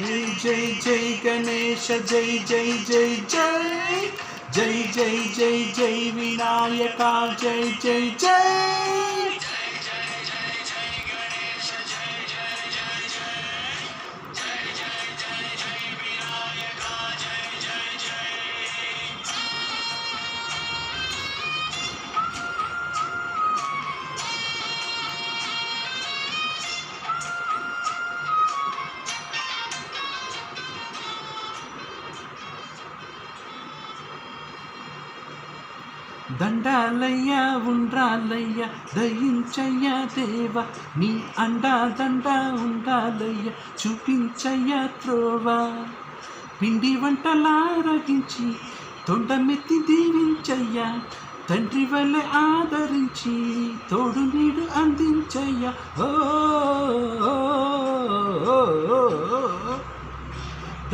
జై జై జై గణేష జై జై జై జై. జై జై జై జై వినాయక జై జై జై. దండాలయ్యా ఉండ్రాలయ్యా దయించయ్యా దేవ. నీ అండా దండ ఉండాలయ్యా చూపించయ్యా త్రోవా. పిండి వంటలారగించి తొండమెత్తి దీవించయ్యా. తండ్రి వల్ల ఆదరించి తోడు నీడు అందించయ్యా. ఓ, ఓ, ఓ.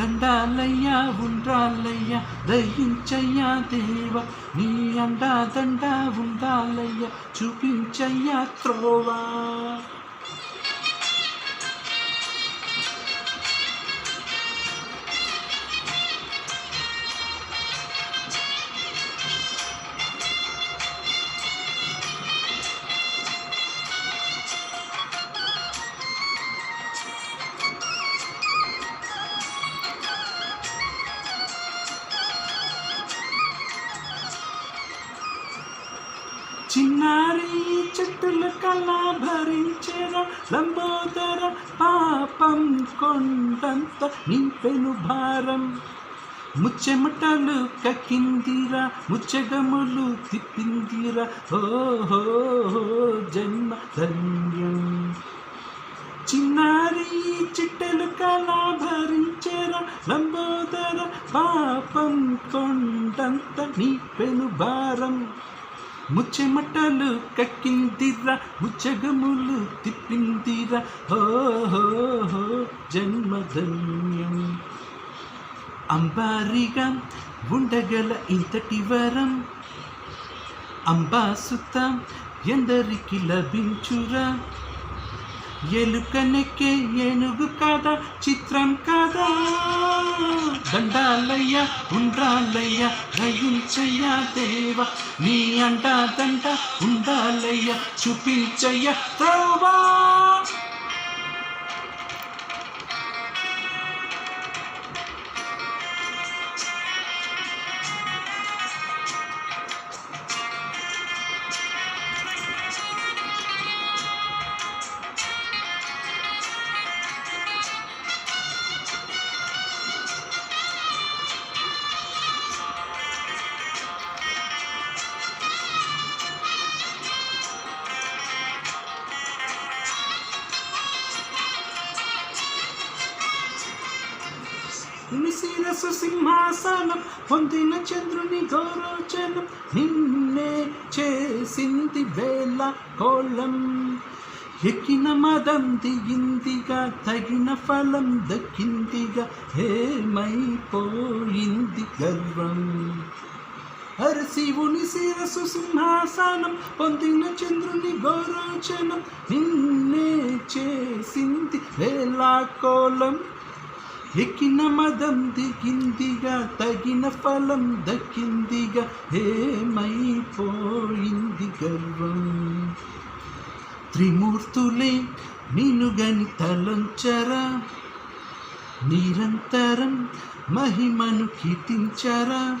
దండాలయ్యా ఉండ్రాలయ్యా దయించయ్యా దేవ. నీ అండా దండా ఉండాలయ్యా చూపించయ్యా త్రోవా. చెట్టుల కళ భరించిన లంబోదర పాపం కొండంత నింపెను భారం. ముచ్చెమటలు కక్కిందిరా ముచ్చగములు తిప్పిందిరా ఓహో జన్మ ధన్యం. చిన్నారి చిట్టెలు కళా భరించెర లంబోదర పాపం కొండంత నీ పెను భారం. ముచ్చెమటలు కక్కిందిరా ముచ్చగములు తిప్పిందిరా. హో హో హో జన్మధన్యం. అంబారిగా ఉండగల ఇంతటి వరం అంబాసుత ఎందరికి లభించురా? ఎలుకనెక్కే ఏనుగు కాదా? చిత్రం కాదా? దండాలయ్య ఉండ్రాలయ్య రయించయ్య దేవ. నీ అంట దండ ఉండాలయ్య చూపించయ్య త్రోవా శిరసు సింహాసనం పొందిన చంద్రుని గౌరోచనం నిన్నే చేసింది వేళ కోళం. ఎక్కిన మదంతి ఇందిగా తగిన ఫలం దక్కిందిగా ఏమైపోయింది గర్వం? హరి శిరసు సింహాసనం పొందిన చంద్రుని గౌరోచనం నిన్నే చేసింది వేలాకోలం ఎక్కిన మదం దిగిందిగా తగిన ఫలం దక్కిందిగా ఏమైపోయింది గర్వం. త్రిమూర్తులే నిన్ను గని తలంచరా నిరంతరం మహిమను కీర్తించరా.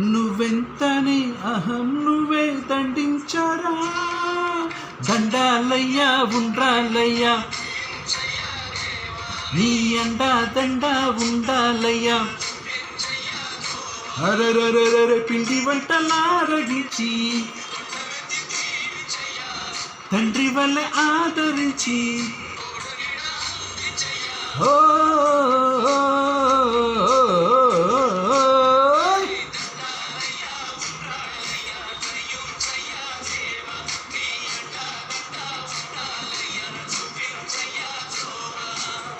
నువ్వెంతనే అహం నువ్వే దండించరా. దండాలయ్యా ఉండ్రాలయ్యా நீ அண்டா தண்டா உண்டாலையா? அரரரரர பிண்டி వంటలారగించి తండ్రి వల్ల ఆదరించి ఓ